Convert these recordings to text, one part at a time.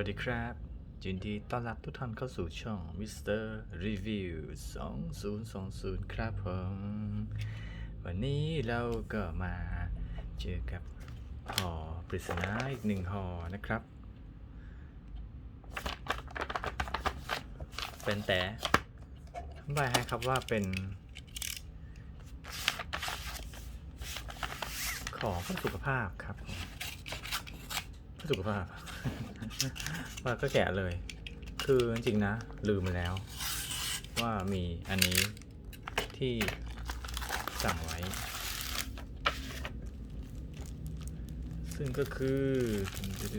วัสดีครับยินดีต้อนรับทุกท่านเข้าสู่ช่อง Mr. Review 2020 ครับผม วันนี้เราก็มาเจอกับห่อปริศนาอีกหนึ่งห่อนะครับ เป็นแต่บายให้ครับว่าเป็น ของเพื่อสุขภาพครับผม พื่อสุขภาพว่าก็แกะเลย คือจริงๆนะ ลืมไปแล้ว ว่ามีอันนี้ที่สั่งไว้ ซึ่งก็คือจะเ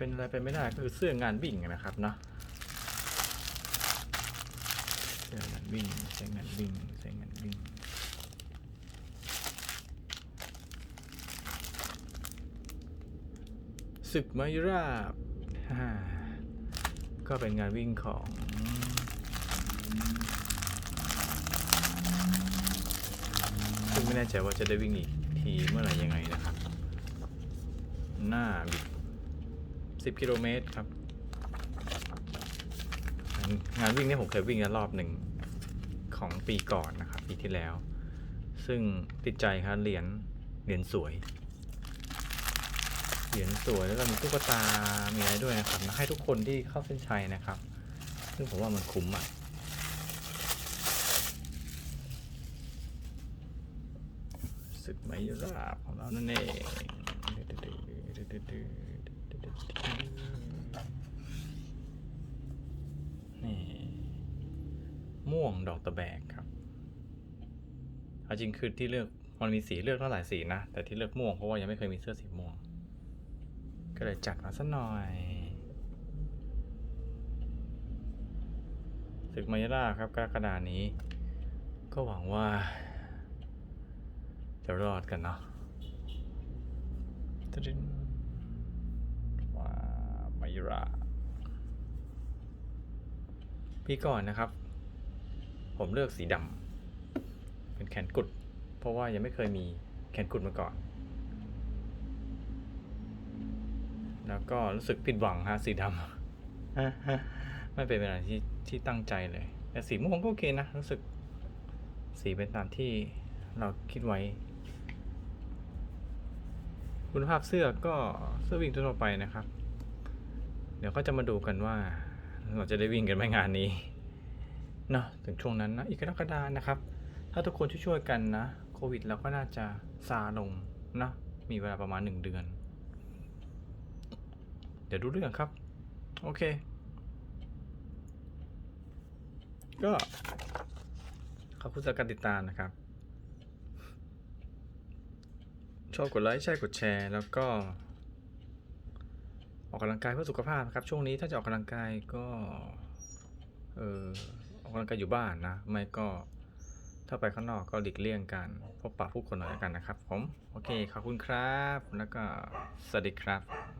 ป็นอะไรไปไม่ได้ก็คือเสื้องานวิ่งนะครับเนาะ เสื้องาน วิ่งเสื้งานวิ่งเสื้งานวิ่งศึกมายุราบฮ่าก็เป็นงานวิ่งของซึ่งไม่แน่ใจว่าจะได้วิ่งอีกทีเมื่อไหร่ยังไงนะครับ หน้าบิด10 กิโลเมตรครับ งานวิ่งนี่ผมเคยวิ่งแล้วรอบหนึ่ง ของปีก่อนนะครับปีที่แล้ว ซึ่งติดใจครับเหรียญเหรียญสวย เหรียญสวยแล้วก็มีตุ๊กตา มีอะไรด้วยนะครับให้ทุกคนที่เข้าเส้นชัยนะครับ ซึ่งผมว่ามันคุ้มอะศึกไมยุราบของเรานั่นเองนี่ ม่วงดอกตะแบกครับเอาจริงคือที่เลือกมันมีสีเลือกตั้งหลายสีนะ แต่ที่เลือกม่วงเพราะว่ายังไม่เคยมีเสื้อสีม่วง ก็เลยจัดมาสักหน่อยศึกมายาล่าครับกรกฎานี้ ก็หวังว่า จะรอดกันเนาะตะดึนว้ามายาล่าปีก่อนนะครับ ผมเลือกสีดำเป็นแขนกุด เพราะว่ายังไม่เคยมีแขนกุดมาก่อน แล้วก็รู้สึกผิดหวังฮะสีดำไม่เป็นอะไรที่ที่ตั้งใจเลย แต่สีม่วงก็โอเคนะ รู้สึกสีเป็นตามที่เราคิดไว้ คุณภาพเสื้อก็เสื้อวิ่งทั่วไปนะครับ เดี๋ยวก็จะมาดูกันว่าเราจะได้วิ่งกันไหมงานนี้เนาะถึงช่วงนั้นนะอีกกรกฎานะครับ ถ้าทุกคนช่วยๆกันนะโควิดเราก็น่าจะซาลงนะมีเวลาประมาณหนึ่งเดือน เดี๋ยวดูเรื่องครับ โอเค ก็ขอบคุณสำหรับการติดตามนะครับ ชอบกดไลค์ใช่กดแชร์แล้วก็ออกกำลังกายเพื่อสุขภาพนะครับ ช่วงนี้ถ้าจะออกกำลังกายก็ เออ ออกกำลังกายอยู่บ้านนะ ไม่ก็ถ้าไปข้างนอกก็หลีกเลี่ยงกันพบปะผู้คนหน่อยกันนะครับ ผม โอเค ขอบคุณครับ แล้วก็สวัสดีครับ